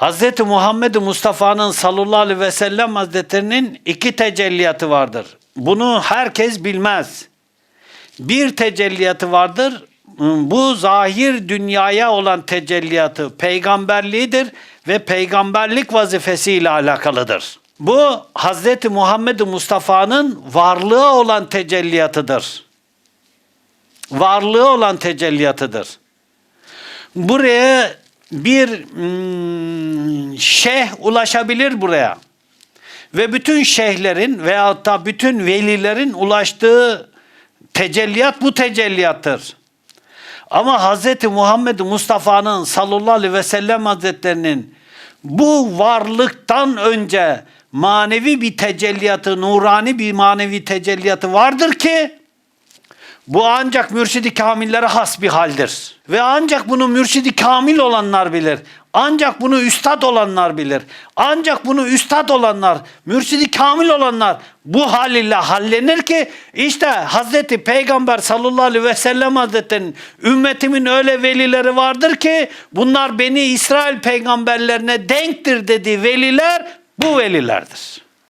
Hz. Muhammed Mustafa'nın sallallahu aleyhi ve sellem hazretlerinin iki tecelliyatı vardır. Bunu herkes bilmez. Bir tecelliyatı vardır. Bu zahir dünyaya olan tecelliyatı peygamberliğidir ve peygamberlik vazifesiyle alakalıdır. Bu Hz. Muhammed Mustafa'nın varlığa olan tecelliyatıdır. Varlığı olan tecelliyatıdır. Buraya bir hmm, şeyh ulaşabilir buraya. Ve bütün şeyhlerin veyahut da bütün velilerin ulaştığı tecelliyat bu tecelliyattır. Ama Hz. Muhammed Mustafa'nın sallallahu aleyhi ve sellem hazretlerinin bu varlıktan önce manevi bir tecelliyatı, nurani bir manevi tecelliyatı vardır ki bu ancak mürşidi kamillere has bir haldir. Ve ancak bunu mürşidi kamil olanlar bilir. Ancak bunu üstad olanlar bilir. Ancak bunu üstad olanlar, mürşidi kamil olanlar bu hal ile hallenir ki işte Hazreti Peygamber sallallahu aleyhi ve sellem Hazretleri'nin ümmetimin öyle velileri vardır ki bunlar beni İsrail peygamberlerine denktir dediği veliler bu velilerdir.